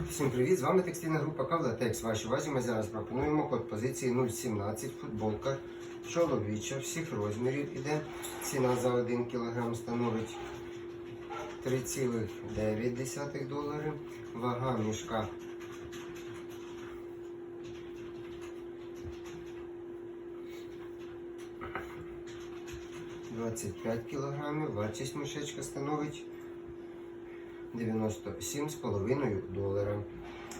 Всім привіт! З вами текстильна група Кавлатекс. Вашій увазі ми зараз пропонуємо код позиції 017 футболка чоловіча всіх розмірів іде. Ціна за 1 кг становить 3,9 долари. Вага мішка 25 кг. Вартість мішечка становить 97,5 долара.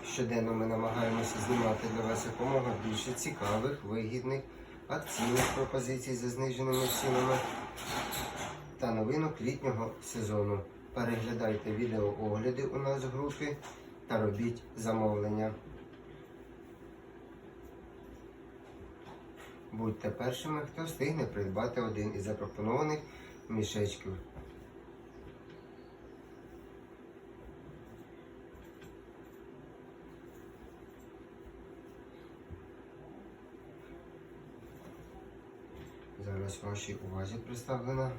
Щоденно ми намагаємося знімати для вас якомога більше цікавих, вигідних, акційних пропозицій за зниженими цінами та новинок літнього сезону. Переглядайте відеоогляди у нас в групі та робіть замовлення. Будьте першими, хто встигне придбати один із запропонованих мішечків. Зараз вашій увазі представлена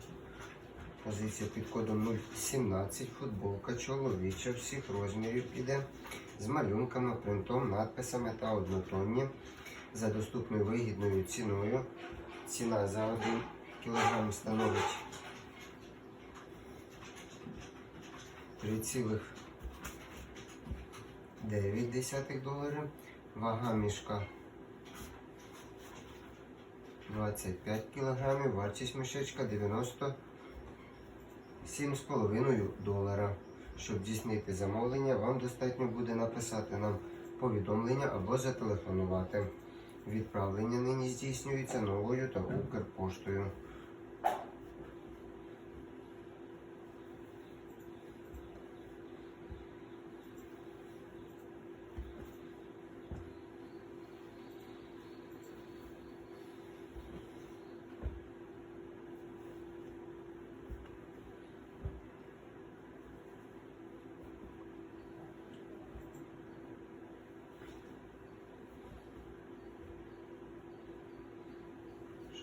позиція під кодом 017 футболка чоловіча всіх розмірів іде з малюнками, принтом, надписами та однотонні за доступною вигідною ціною. Ціна за 1 кг становить 3,9 доларів. Вага мішка 25 кг, вартість мішечка 97,5 долара. Щоб здійснити замовлення, вам достатньо буде написати нам повідомлення або зателефонувати. Відправлення нині здійснюється новою та Укрпоштою.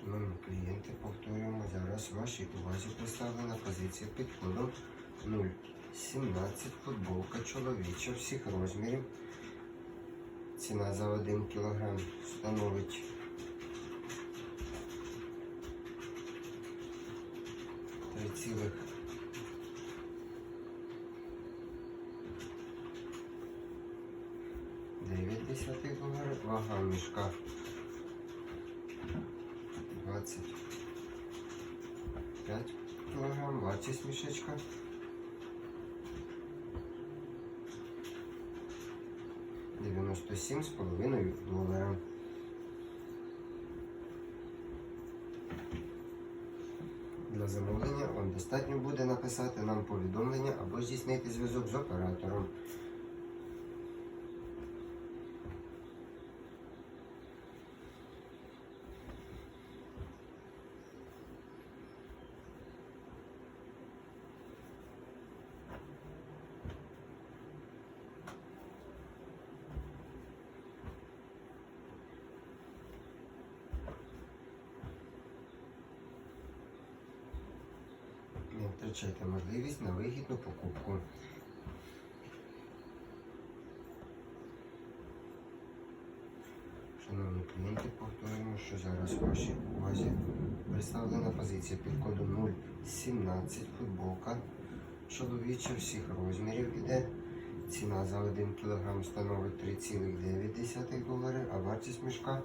Шановні клієнти, повторюємо зараз вашій увазі представлена позиція під кодом 017 футболка чоловіча всіх розмірів. Ціна за 1 кг становить 3,9 доларів. Вага мішка 25 кг, вартість мішечка. Дев'яносто сім з половиною долара. Для замовлення вам достатньо буде написати нам повідомлення або здійснити зв'язок з оператором. Не втрачайте можливість на вигідну покупку. Шановні клієнти, повторюємо, що зараз в вашій увазі представлена позиція під кодом 017 футболка чоловіча всіх розмірів іде. Ціна за 1 кг становить 3,9 долари, а вартість мішка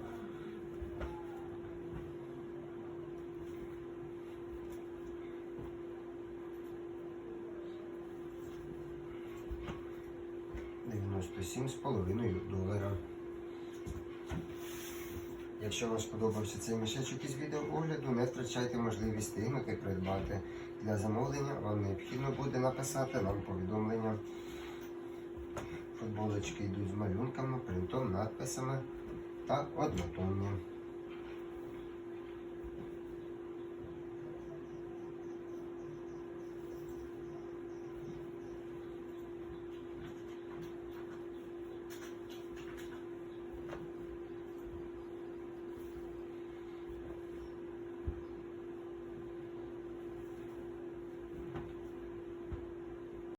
дев'яносто сім з половиною долара. Якщо вам сподобався цей мішечок із відеоогляду, не втрачайте можливість стигнути придбати. Для замовлення вам необхідно буде написати нам повідомлення. Футболочки йдуть з малюнками, принтом, надписами та однотонні.